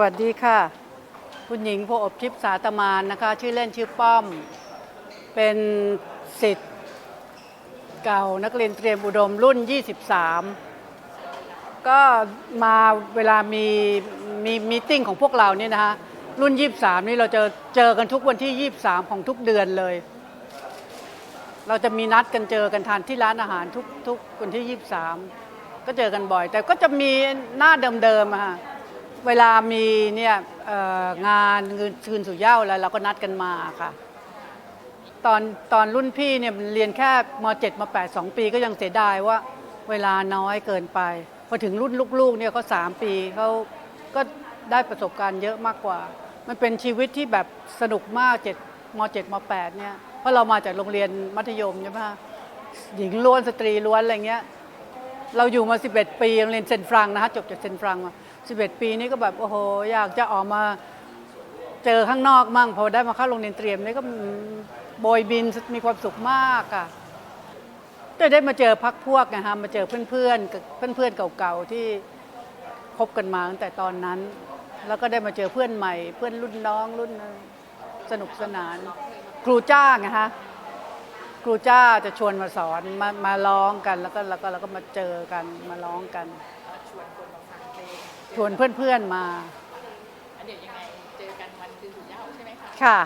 วัสดีค่ะ คุณหญิงโพอบทิพย์สาตมานนะคะ ชื่อเล่นชื่อป้อม เป็นสิทธิ์เก่านักเรียนเตรียมอุดมรุ่น 23 ก็มาเวลามีมีมีติ้งของพวกเราเนี่ยนะคะรุ่น 23 นี่เราจะเจอกันทุกวันที่ 23 ของทุกเดือนเลย เราจะมีนัดกันเจอกันทานที่ร้านอาหารทุกทุกวันที่ 23 ก็เจอกันบ่อย แต่ก็จะมีหน้าเดิมๆอะค่ะ เวลามีเนี่ยเอ่องานเงินคืนสู่เหย้าอะไรเราก็นัดกันมาค่ะ ตอนตอนรุ่นพี่เนี่ยเรียนแค่ม .7 ม .8 2ปีก็ยังเสียดายว่า เวลาน้อยเกินไป พอถึงรุ่นลูกๆเนี่ยเขา3ปีเขาก็ได้ประสบการณ์เยอะมากกว่า มันเป็นชีวิตที่แบบสนุกมาก7ม .7 ม .8 เนี่ยเพราะเรามาจากโรงเรียนมัธยมใช่ไหมคะหญิงล้วนสตรีล้วนอะไรเงี้ยเราอยู่มา 11 ปีโรงเรียนเซนฟรังนะคะจบจากเซนฟรังมา 11 ปีนี้ก็แบบโอ้โหอยากจะออกมาเจอข้างนอกมั่งพอได้มาเข้าโรงเรียนเตรียมนี่ก็อืมโบยบินมีความสุขมากอะจะได้มาเจอพักพวกนะฮะมาเจอเพื่อนๆเพื่อนๆเก่าๆที่คบกันมาตั้งแต่ตอนนั้น แล้วก็ได้มาเจอเพื่อนใหม่ เพื่อนรุ่นน้องรุ่นสนุกสนาน ครูจ้างนะคะครูจ้าจะชวนมาสอนมามาร้องกันแล้วก็แล้วก็แล้วก็มาเจอกันมาร้องกันชวนคน ชวนเพื่อนๆมาอันเดี๋ยวยังไงเจอกันวันคืนสู่เหย้าใช่ไหมคะ ค่ะ